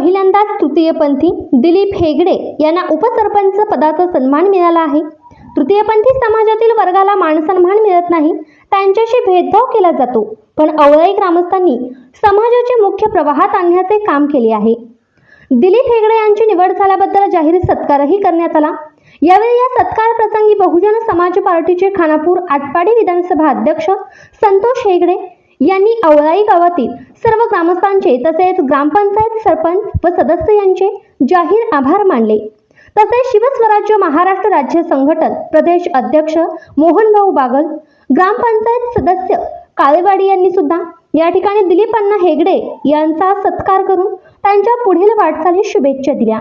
पहिल्यांदाच तृतीयपंथी दिलीप हेगडे यांना उपसरपंच पदाचा सन्मान मिळाला आहे. तृतीयपंथी समाजातील वर्गाला मानसन्मान मिळत नाही. त्यांच्याशी भेदभाव केला जातो. पण अवळाई ग्रामस्थांनी समाजाचे मुख्य प्रवाहात आणण्याचे काम केले आहे. दिलीप हेगडे यांची निवड झाल्याबद्दल जाहीर सत्कारही करण्यात आला. यावेळी या सत्कार प्रसंगी बहुजन समाज पार्टीचे खानापूर आटपाडी विधानसभा अध्यक्ष संतोष हेगडे यांनी अवराई गावातील सर्व ग्रामस्थांचे तसेच ग्रामपंचायत सरपंच व सदस्य यांचे जाहीर आभार मानले. तसेच शिवस्वराज्य महाराष्ट्र राज्य संघटन प्रदेश अध्यक्ष मोहनभाऊ बागल ग्रामपंचायत सदस्य काळेवाडी यांनी सुद्धा या ठिकाणी दिलीप अण्णा हेगडे यांचा सत्कार करून त्यांच्या पुढील वाटचालीस शुभेच्छा दिल्या.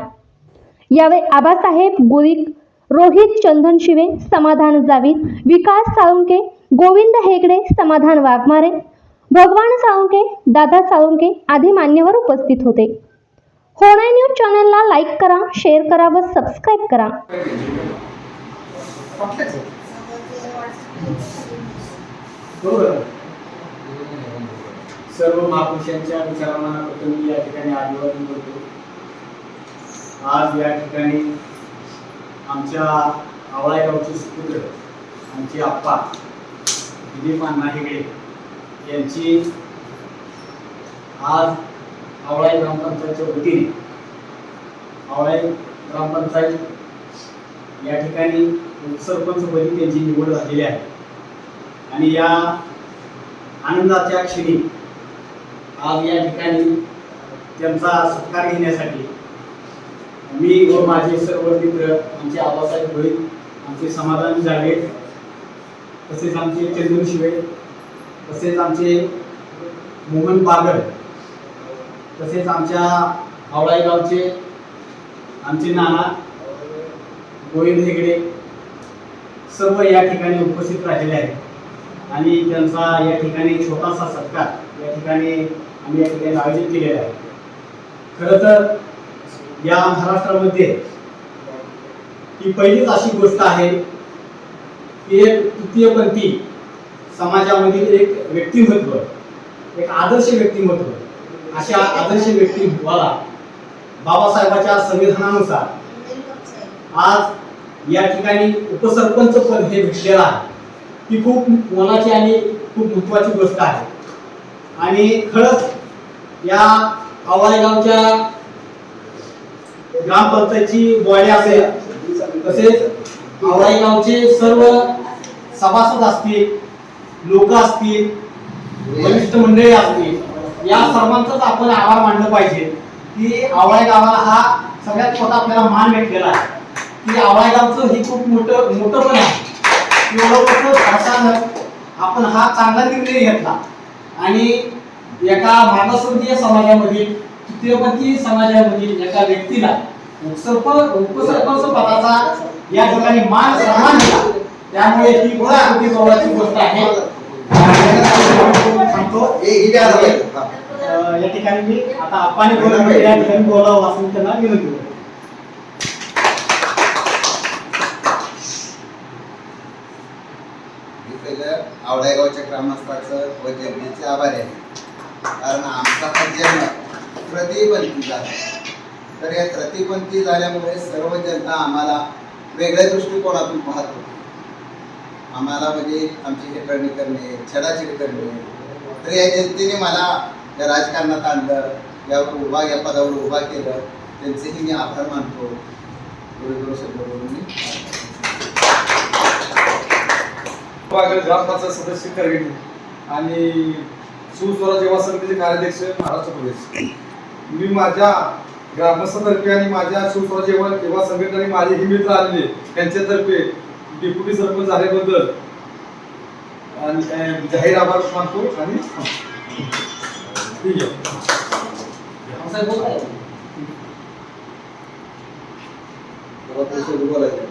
यावेळी आबासाहेब गुरिक रोहित चंदन शिवे समाधान जावीद विकास साळुंके गोविंद हेगडे समाधान वाघमारे भगवान साळुंके दादा साळुंके आदी मान्यवर उपस्थित होते. होणाय न्यूज चॅनलला लाईक करा शेअर करा व सबस्क्राईब करा. सर्व महापुरुषांच्या विचारांना प्रथम या ठिकाणी अभिवादन करतो आज या ठिकाणी आमच्या आवळा गावचे सुपुत्र आमचे आप्पा दिलीप अण्णा हेगडे यांची आज आवळाई ग्रामपंचायतच्या वतीने आवळाई ग्रामपंचायत या ठिकाणी उपसरपंचपदी त्यांची निवड झालेली आहे. आणि या आनंदाच्या क्षणी आज या ठिकाणी त्यांचा सत्कार घेण्यासाठी मी व माझे सर्व मित्र आमचे आबासाहेब भोईर आमचे समाधान जागे तसेच आमचे चंदन शिवे तसेच आमचे मोहन बागड तसेच आमच्या आवळाई गावचे आमचे नाना गोविंद हेगडे सर्व या ठिकाणी उपस्थित राहिलेले आहेत. आणि त्यांचा या ठिकाणी छोटासा सत्कार या ठिकाणी आम्ही या ठिकाणी आयोजित केलेला आहे. खरं तर या महाराष्ट्रामध्ये ही पहिलीच अशी गोष्ट आहे की एक तृतीयपंथी समाजामधील एक व्यक्तिमत्व एक आदर्श व्यक्तिमत्व अशा आदर्श व्यक्तिमत्वाला बाबासाहेबाच्या संविधानानुसार आज या ठिकाणी उपसरपंच पद हे भेटलेलं आहे. ही खूप मोलाची आणि खूप महत्वाची गोष्ट आहे. आणि खरंच या आवाळेगावच्या ग्रामपंचायतची बॉडी असेल तसेच आवळेगावचे सर्व सभासद असतील लोक असतील वरिष्ठ मंडळी असतील या सर्वांचाच आपण आभार मानलं पाहिजे की आवळे गावाला हा सगळ्यात मोठा आपल्याला मान भेटलेला आहे. की आवळे गावचं हे खूप मोठं मोठं पण आहे. एवढं मोठं अचानक आपण हा चांगला निर्णय घेतला. आणि एका मागासवर्गीय समाजामधील तृतीयपंथी समाजामधील एका व्यक्तीला उपसर्प उपसरपंच पदाचा या ठिकाणी मान सन्मान दिला. त्यामुळे ही खूप मोठी गौरवाची गोष्ट आहे. या ठिकाणी मी आता आपण या ठिकाणी बोलावं असं त्यांना विनंती करतो. आवडायगावच्या ग्रामस्थाचं व जनतेचे आभार आहे. कारण आमचा हा जन्म प्रतिपंथी झाला. तर या प्रतिपंथी झाल्यामुळे सर्व जनता आम्हाला वेगळ्या दृष्टिकोनातून पाहत होती. आम्हाला म्हणजे आमची हेटरणी करणे छडाछेड करणे. तर या जनतेने मला या राजकारणात आणलं यावर उभा या पदावर उभा केलं. त्यांचेही मी आभार मानतो. ग्रामपंचायत सदस्य करगणी आणि सुस्वराज्य युवा समितीचे कार्याध्यक्ष महाराष्ट्र प्रदेश. मी माझ्या ग्रामस्थतर्फे आणि माझ्या सुस्वराज्य युवा युवा माझे ही मित्र आलेले त्यांच्यातर्फे डेप्युटी सरपंच झाल्याबद्दल. जाहीर आभार मानतो आणि ठीक आहे. बोलायचं